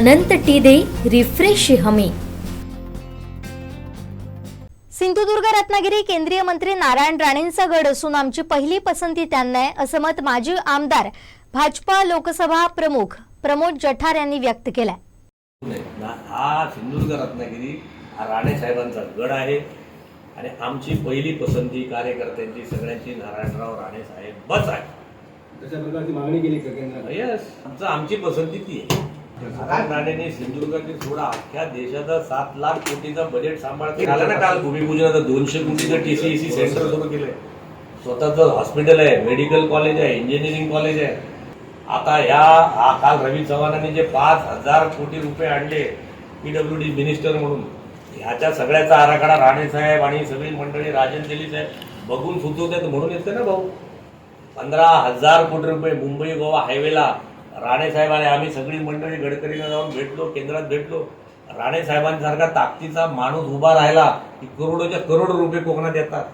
अनंत T दे refresh हमी. सिंधुदुर्ग रत्नागिरी केंद्रीय मंत्री नारायण राणेंचा गड असून आमची पहिली पसंती त्यांना आहे असं मत माजी आमदार भाजपा लोकसभा प्रमुख प्रमोद जठार यांनी व्यक्त केलंय. हा सिंधुदुर्ग रत्नागिरी हा राणे साहेबांचा गड आहे. आणि आमची पहिली पसंती कार्यकर्त्यांची सगळ्यांची नारायणराव राणे साहेबच आहे. तशा प्रकारची मागणी केली का केंद्रात यस आमचं आमची पसंती ती आहे. राणेंनी सिंधुदुर्गातील अख्ख्या देशाचा सात लाख कोटीचा बजेट सांभाळते. झालं ना काल भूमिपूजनाचं दोनशे कोटीचं टीसीईसी सेंटर सुरू केलंय. स्वतःचं हॉस्पिटल आहे मेडिकल कॉलेज आहे इंजिनिअरिंग कॉलेज आहे. आता ह्या काल रवी चव्हाणांनी जे पाच हजार कोटी रुपये आणले पीडब्ल्यू डी मिनिस्टर म्हणून ह्याच्या सगळ्याचा आराखडा राणे साहेब आणि सगळी मंडळी राजन दिली साहेब बघून सुचवतात म्हणून येते ना भाऊ. पंधरा हजार कोटी रुपये मुंबई गोवा हायवेला राणे साहेब आणि आम्ही सगळी मंडळी गडकरीला जाऊन भेटलो केंद्रात भेटलो. राणे साहेबांसारखा ताकदीचा माणूस उभा राहिला की करोडोच्या करोड रुपये कोकणात येतात.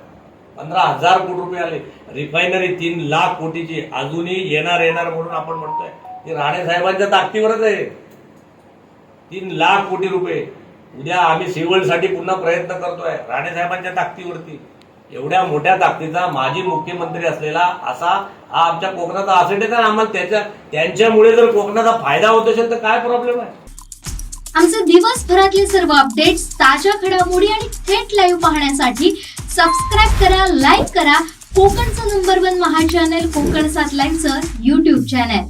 पंधरा हजार कोटी रुपये आले. रिफायनरी तीन लाख कोटीची अजूनही येणार येणार म्हणून आपण म्हणतोय. ती राणे साहेबांच्या ताकदीवरच आहे. तीन लाख कोटी रुपये. उद्या आम्ही सिव्हलसाठी पुन्हा प्रयत्न करतोय राणे साहेबांच्या ताकदीवरती. एवढ्या मोठ्या ताकदीचा माजी मुख्यमंत्री असलेला असा हा आमच्या कोकणाचा असेट आहे तर आम्हाला त्याच्या त्यांच्यामुळे जर कोकणाचा फायदा होत असेल तर काय प्रॉब्लेम आहे? आमचे दिवसभरातले सर्व अपडेट्स ताज्या घडामोडी आणि थेट लाईव्ह पाहण्यासाठी सबस्क्राईब करा लाईक करा. कोकणचं नंबर वन महा चॅनल कोकण सात लाईनचं युट्यूब चॅनल